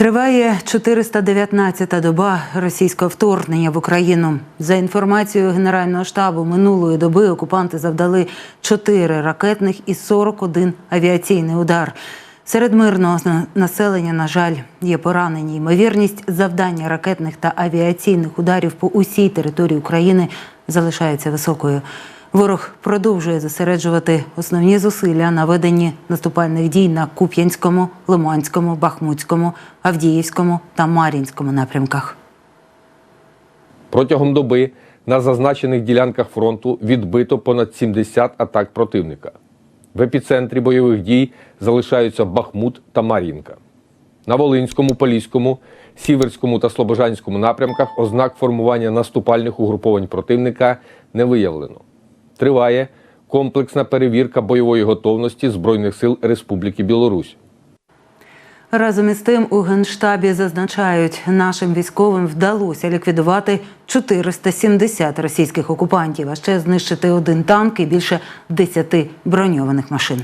Триває 419-та доба російського вторгнення в Україну. За інформацією Генерального штабу, минулої доби окупанти завдали 4 ракетних і 41 авіаційний удар. Серед мирного населення, на жаль, є поранені. Ймовірність завдання ракетних та авіаційних ударів по усій території України залишається високою. Ворог продовжує зосереджувати основні зусилля на веденні наступальних дій на Куп'янському, Лиманському, Бахмутському, Авдіївському та Мар'їнському напрямках. Протягом доби на зазначених ділянках фронту відбито понад 70 атак противника. В епіцентрі бойових дій залишаються Бахмут та Мар'їнка. На Волинському, Поліському, Сіверському та Слобожанському напрямках ознак формування наступальних угруповань противника не виявлено. Триває комплексна перевірка бойової готовності Збройних сил Республіки Білорусь. Разом із тим у генштабі зазначають, нашим військовим вдалося ліквідувати 470 російських окупантів, а ще знищити один танк і більше 10 броньованих машин.